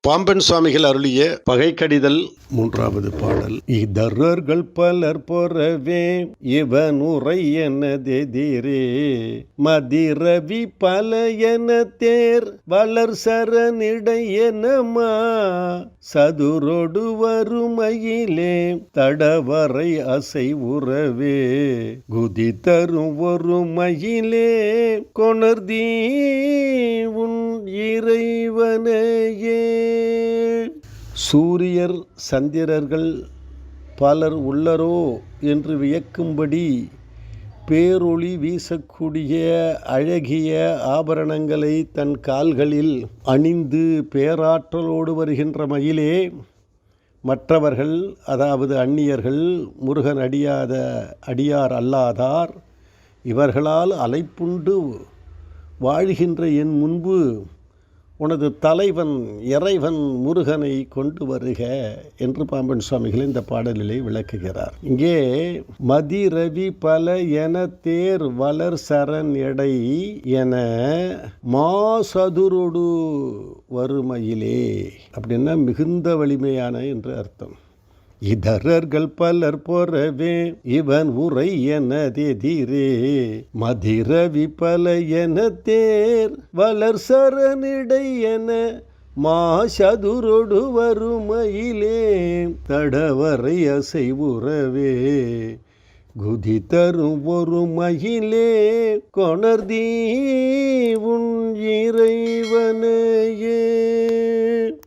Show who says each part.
Speaker 1: பாம்பன் சுவாமிகள் அருளிய பகைக்கடிதல் மூன்றாவது பாடல். இதரர்கள் பலர் பொறவே இவன் உரை எனதெதிரே மதிரவி பல என தேர் வளர் சரணிடை எனமா. சதுரொடு வறுமையிலே தடவரை அசை உறவே. குதி தரும் ஒரு மயிலே கொணர்தீ உன் இறைவனையே. சூரியர் சந்திரர்கள் பலர் உள்ளரோ என்று வியக்கும்படி பேரொளி வீசக்கூடிய அழகிய ஆபரணங்களை தன் கால்களில் அணிந்து பேராற்றலோடு வருகின்ற மயிலே மற்றவர்கள் அதாவது அந்நியர்கள் முருகன் அடியாத அடியார் அல்லாதார் இவர்களால் அலைப்புண்டு வாழ்கின்ற என் முன்பு உனது தலைவன் இறைவன் முருகனை கொண்டு வருக என்று பாம்பன் சுவாமிகள் இந்த பாடலிலே விளக்குகிறார். இங்கே மதி ரவி பல என தேர் வளர் சரண் எடை என மாசதுரொடு வறுமையிலே அப்படின்னா மிகுந்த வலிமையான என்று அர்த்தம். இதரர்கள் பலர் பொறவே இவன் உரை எனதெதிரே மதிரவி பல என தேர் வளர் சரணிடை என மாசதுரொடு வறுமையிலே தடவரை அசைவுறவே குதி தரும் ஒரு மகிலே கொணர்தீ உன் இறை